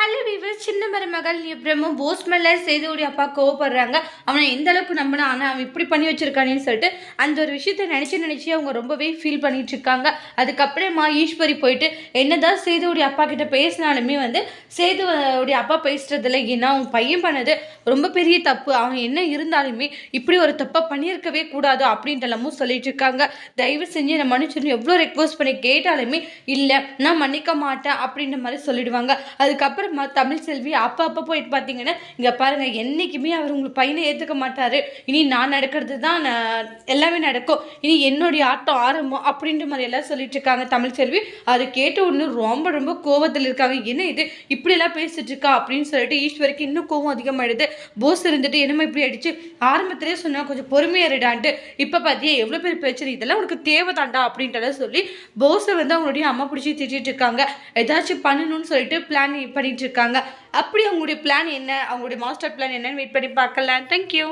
Hello viewer சின்ன மருமகள் அப்புறமும் போஸ் மேலே உடைய அப்பா கோவப்படுறாங்க. அவனை எந்த அளவுக்கு நம்பினா ஆனால் அவன் இப்படி பண்ணி வச்சிருக்கானேன்னு சொல்லிட்டு அந்த ஒரு விஷயத்தை நினச்சி நினச்சி அவங்க ரொம்பவே ஃபீல் பண்ணிட்டு இருக்காங்க. அதுக்கப்புறமா ஈஸ்வரி போயிட்டு என்னதான் உடைய அப்பா கிட்ட பேசினாலுமே வந்து சேதுவோடைய அப்பா பேசுறதுல ஏன்னா அவன் பையன் பண்ணது ரொம்ப பெரிய தப்பு அவன் என்ன இருந்தாலுமே இப்படி ஒரு தப்பை பண்ணியிருக்கவே கூடாது அப்படின்றலாமும் சொல்லிட்டு இருக்காங்க. தயவு செஞ்சு நான் மனுஷன் எவ்வளோ ரெக்வஸ்ட் பண்ணி கேட்டாலுமே இல்லை நான் மன்னிக்க மாட்டேன் அப்படின்ற மாதிரி சொல்லிடுவாங்க. அதுக்கப்புறம் தமிழ் செல்வி அப்போ அப்போ போயிட்டு பார்த்தீங்கன்னா இங்கே பாருங்க என்றைக்குமே அவர் உங்கள் பையனை ஏற்றுக்க மாட்டார். இனி நான் நடக்கிறது தான் நான் எல்லாமே நடக்கும். இனி என்னுடைய ஆட்டம் ஆரம்பம் அப்படின்ற மாதிரி எல்லாம் சொல்லிட்டு இருக்காங்க தமிழ் செல்வி. அதை கேட்ட உடனே ரொம்ப ரொம்ப கோவத்தில் இருக்காங்க. என்ன இது? இப்படியெல்லாம் பேசிட்டு இருக்கா? அப்படின்னு சொல்லிட்டு ஈஸ்வருக்கு இன்னும் கோவம் அதிகமாகிடுது போஸ் இருந்துட்டு என்னமோ இப்படி அடிச்சு ஆரம்பத்திலே சொன்னால் கொஞ்சம் பொறுமையா இருடான்ட்டு. இப்போ பார்த்தியா எவ்வளோ பெரிய பிரச்சனை? இதெல்லாம் உனக்கு தேவைதாண்டா? அப்படின்ட்டு சொல்லி போஸை வந்து அவங்களுடைய அம்மா பிடிச்சி திட்டிட்டு இருக்காங்க. ஏதாச்சும் பண்ணணும்னு சொல்லிட்டு பிளான் பண்ணிட்டு இருக்காங்க. அப்படி அவங்களுடைய பிளான் என்ன? அவங்களுடைய மாஸ்டர் பிளான் என்னன்னு வெயிட் பண்ணி பார்க்கலாம் தேங்க்யூ